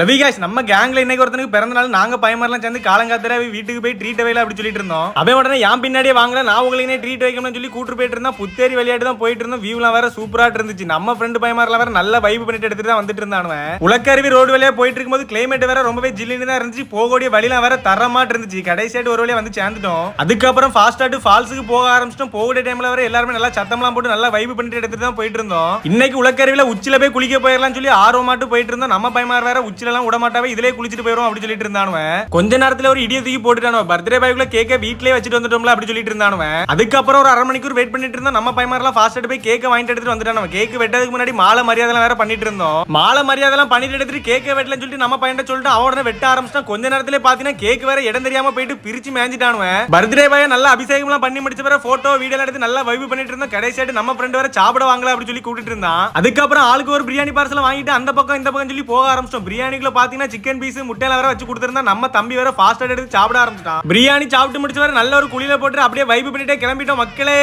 லவிகாஷ் நம்ம கேங்ல இன்னைக்கு ஒருத்தனுக்கு பிறந்த நாள் நாங்க பயமாரெல்லாம் சேர்ந்து காலங்காத்திர வீட்டுக்கு போய் ட்ரீட் வைல அப்படி சொல்லிட்டு இருந்தோம். அவன் உடனே என் பின்னாடியே வாங்கல. நான் உங்களுக்கு ட்ரீட் வைக்கணும்னு சொல்லி கூட்டு போயிட்டு இருந்தா புத்தேரி விளையாட்டு தான் போயிட்டு இருந்தோம். வியூலாம் வேற சூப்பரா இருந்துச்சு. நம்ம ஃப்ரெண்டு பயமாரெல்லாம் வேற நல்ல வைப் பண்ணிட்டு எடுத்துட்டு தான் வந்துட்டு இருந்தானுவன் உலக்கருவி ரோடு வழியா போயிட்டு இருக்கும்போது கிளைமேட் வேற ரொம்பவே ஜில்லுன்னு தான் இருந்துச்சு. போகக்கூடிய வழியெல்லாம் வேற தரமாட்டு இருந்துச்சு. கடைசியாட்டு ஒரு வழியா வந்து சேர்ந்துட்டோம். அதுக்கப்புறம் ஃபாஸ்ட் ஆட்டு ஃபால்ஸுக்கு போக ஆரம்பிச்சிட்டோம். போகக்கூடிய டைம்ல வேற எல்லாருமே நல்லா சத்தம்லாம் போட்டு நல்லா வைப் பண்ணிட்டு எடுத்துட்டு தான் போயிட்டு இருந்தோம். இன்னைக்கு உலக்கருவில உச்சில போய் குளிக்க போயிடலாம் சொல்லி ஆர்வமாட்டு போயிட்டு இருந்தோம். நம்ம பயமார் வேற உச்சில எல்லாம் விட மாட்டாவே இதுலயே குளிச்சிட்டு போயிரும் அப்படி சொல்லிட்டு இருந்தானுவன் கொஞ்ச நேரத்துல ஒரு இடிய தூக்கி போட்டுட்டானுவ. பர்த்டே பாய்க்குள்ள கேக்க வீட்லயே வச்சுட்டு வந்துட்டோம்ல அப்படி சொல்லிட்டு இருந்தானுவன் அதுக்கப்புறம் ஒரு அரை மணிக்கூர் வெயிட் பண்ணிட்டு இருந்தோம். நம்ம பயமாரெல்லாம் ஃபாஸ்ட் போய் கேக்க வாங்கிட்டு எடுத்துட்டு வந்துட்டானுவன் கேக் வெட்டதுக்கு முன்னாடி மாலை மரியாதை வேற பண்ணிட்டு இருந்தோம். மாலை மரியாதை எல்லாம் பண்ணிட்டு எடுத்துட்டு கேக்க வெட்டலன்னு சொல்லிட்டு நம்ம பையன் சொல்லிட்டு அவன் வெட்ட ஆரம்பிச்சிட்டான். கொஞ்ச நேரத்துல பாத்தீங்கன்னா கேக் வேற இடம் தெரியாம போயிட்டு பிரிச்சு மேஞ்சிட்டானுவன் பர்த்டே பாய நல்லா அபிஷேகம் எல்லாம் பண்ணி முடிச்ச பிறகு போட்டோ வீடியோ எடுத்து நல்லா வைப் பண்ணிட்டு இருந்தோம். கடைசியாட்டு நம்ம ஃப்ரெண்ட் வேற சாப்பிட வாங்கல அப்படி சொல்லி கூட்டிட்டு இருந்தான். அதுக்கப்புறம் ஆளுக்கு ஒரு பிரியாணி பார்சல் வாங்கிட்டு அந்த பக்கம் இந்த பக்கம் சொல்லி போக ஆரம்பிச்சோம் பிரியாணி பிரியாணிக்குள்ள பாத்தீங்கன்னா சிக்கன் பீஸ் முட்டையில வேற வச்சு கொடுத்துருந்தா நம்ம தம்பி வேற ஃபாஸ்ட் எடுத்து சாப்பிட ஆரம்பிச்சிட்டான். பிரியாணி சாப்பிட்டு முடிச்ச வேற நல்ல ஒரு குளியில போட்டு அப்படியே வைப் பண்ணிட்டே கிளம்பிட்டோம் மக்களே.